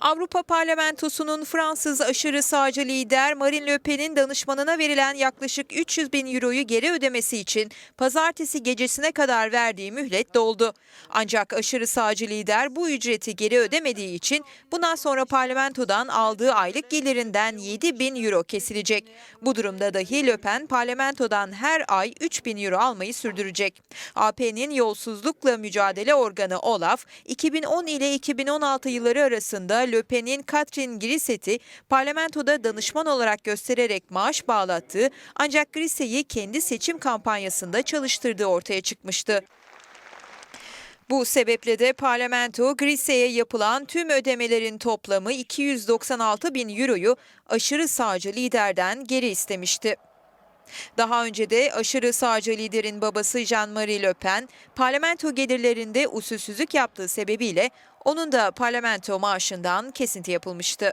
Avrupa Parlamentosu'nun Fransız aşırı sağcı lider Marine Le Pen'in danışmanına verilen yaklaşık 300 bin euroyu geri ödemesi için pazartesi gecesine kadar verdiği mühlet doldu. Ancak aşırı sağcı lider bu ücreti geri ödemediği için bundan sonra parlamentodan aldığı aylık gelirinden 7 bin euro kesilecek. Bu durumda dahi Le Pen parlamentodan her ay 3 bin euro almayı sürdürecek. AP'nin yolsuzlukla mücadele organı OLAF, 2010 ile 2016 yılları arasında Le Pen'in Catherine Grisset'i parlamentoda danışman olarak göstererek maaş bağlattığı ancak Grisset'i kendi seçim kampanyasında çalıştırdığı ortaya çıkmıştı. Bu sebeple de parlamento Grisse'ye yapılan tüm ödemelerin toplamı 296 bin euroyu aşırı sağcı liderden geri istemişti. Daha önce de aşırı sağcı liderin babası Jean-Marie Le Pen, parlamento gelirlerinde usulsüzlük yaptığı sebebiyle onun da parlamento maaşından kesinti yapılmıştı.